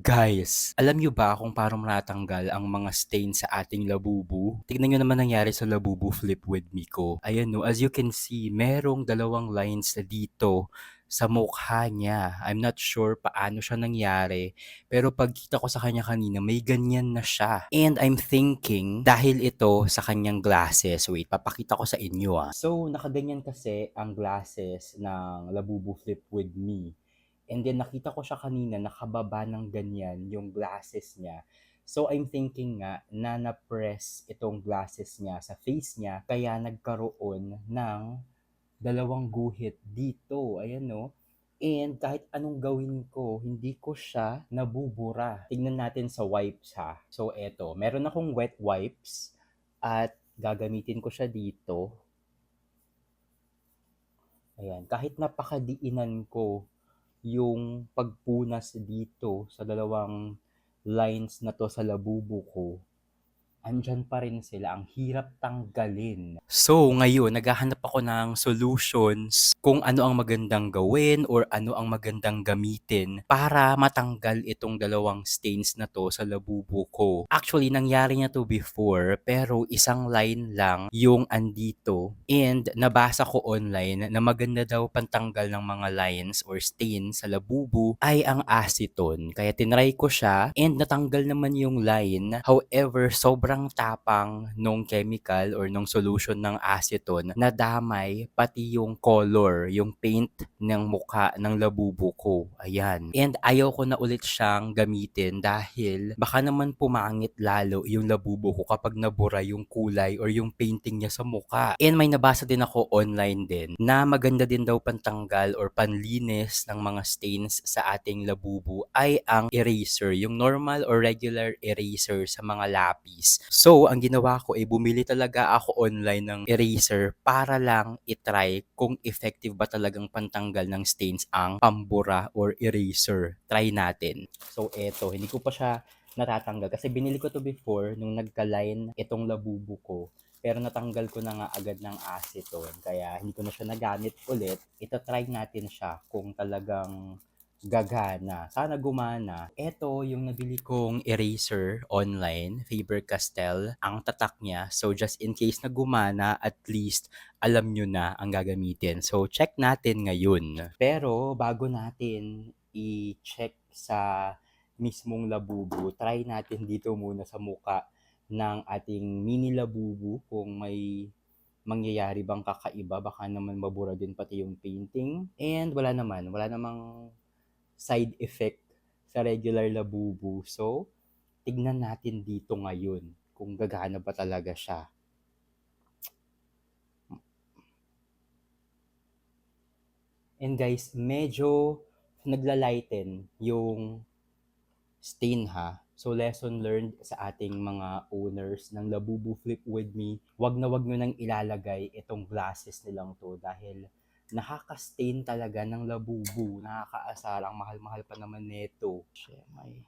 Guys, alam niyo ba kung paano matatanggal ang mga stain sa ating labubu? Tignan niyo naman nangyari sa labubu flip with me ko. Ayan no, as you can see, merong dalawang lines na dito sa mukha niya. I'm not sure paano siya nangyari, pero pagkita ko sa kanya kanina, may ganyan na siya. And I'm thinking, dahil ito sa kanyang glasses, wait, papakita ko sa inyo ah. So, nakaganyan kasi ang glasses ng Labubu Flip with me. And then nakita ko siya kanina nakababa ng ganyan yung glasses niya. So I'm thinking nga na na-press itong glasses niya sa face niya kaya nagkaroon ng dalawang guhit dito. Ayan no. And kahit anong gawin ko, hindi ko siya nabubura. Tingnan natin sa wipes ha. So eto, meron akong wet wipes at gagamitin ko siya dito. Ayan, kahit napakadiinan ko yung pagpunas dito sa dalawang lines na to sa labubu ko, andyan pa rin sila. Ang hirap tanggalin. So, ngayon, naghahanap ako ng solutions kung ano ang magandang gawin or ano ang magandang gamitin para matanggal itong dalawang stains na to sa labubu ko. Actually, nangyari niya to before, pero isang line lang yung andito. And nabasa ko online na maganda daw pantanggal ng mga lines or stains sa labubu ay ang acetone. Kaya tinry ko siya and natanggal naman yung line. However, sobrang tapang nung chemical or nung solution ng acetone na damay pati yung color, yung paint ng mukha ng labubu ko. Ayan. And ayaw ko na ulit siyang gamitin dahil baka naman pumangit lalo yung labubu ko kapag nabura yung kulay or yung painting niya sa mukha. And may nabasa din ako online din na maganda din daw pantanggal or panlinis ng mga stains sa ating labubu ay ang eraser, yung normal or regular eraser sa mga lapis. So, ang ginawa ko ay bumili talaga ako online ng eraser para lang itry kung effective ba talagang pantanggal ng stains ang pambura or eraser. Try natin. So, eto, hindi ko pa siya natatanggal kasi binili ko to before nung nagka-line itong labubu ko pero natanggal ko na nga agad ng acetone kaya hindi ko na siya nagamit ulit. Ito try natin siya kung talagang gagana. Sana gumana. Ito yung nabili kong eraser online, Faber-Castell. Ang tatak niya. So just in case na gumana, at least alam nyo na ang gagamitin. So check natin ngayon. Pero bago natin i-check sa mismong labubu, try natin dito muna sa muka ng ating mini labubu kung may mangyayari bang kakaiba baka naman mabura din pati yung painting and wala naman wala namang side effect sa regular labubu so tignan natin dito ngayon kung gagana ba talaga siya. And guys medyo naglalighten yung stain ha? So lesson learned sa ating mga owners ng Labubu Flip with me, wag na wag nyo nang ilalagay itong glasses nilang to dahil nakaka-stain talaga ng labubu, nakakaasar, ang mahal-mahal pa naman nito. May...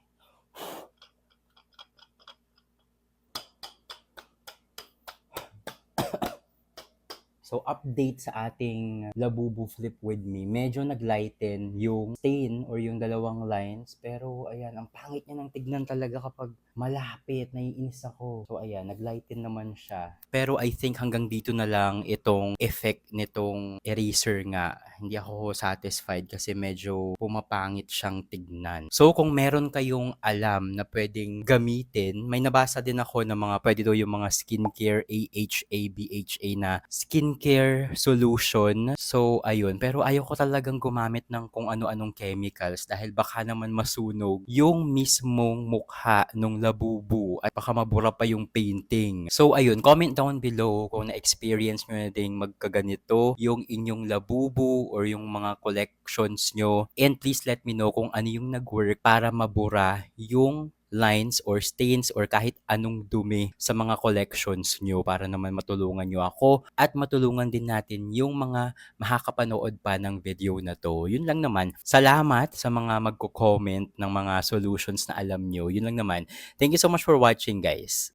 So, update sa ating Labubu Flip with me. Medyo naglighten yung stain or yung dalawang lines. Pero, ayan, ang pangit niya ng tignan talaga kapag malapit. Naiinis ako. So, ayan, naglighten naman siya. Pero, I think hanggang dito na lang itong effect nitong eraser nga. Hindi ako satisfied kasi medyo pumapangit siyang tignan. So, kung meron kayong alam na pwedeng gamitin, may nabasa din ako ng mga pwede daw yung mga skincare AHA, BHA na skincare solution. So, ayun. Pero ayaw ko talagang gumamit ng kung ano-anong chemicals dahil baka naman masunog yung mismong mukha ng labubu at baka mabura pa yung painting. So, ayun. Comment down below kung na-experience nyo na ding magkaganito yung inyong labubu or yung mga collections nyo. And please let me know kung ano yung nag-work para mabura yung lines or stains or kahit anong dumi sa mga collections nyo para naman matulungan nyo ako at matulungan din natin yung mga makakapanood pa ng video na to. Yun lang naman. Salamat sa mga magko-comment ng mga solutions na alam nyo. Yun lang naman. Thank you so much for watching guys.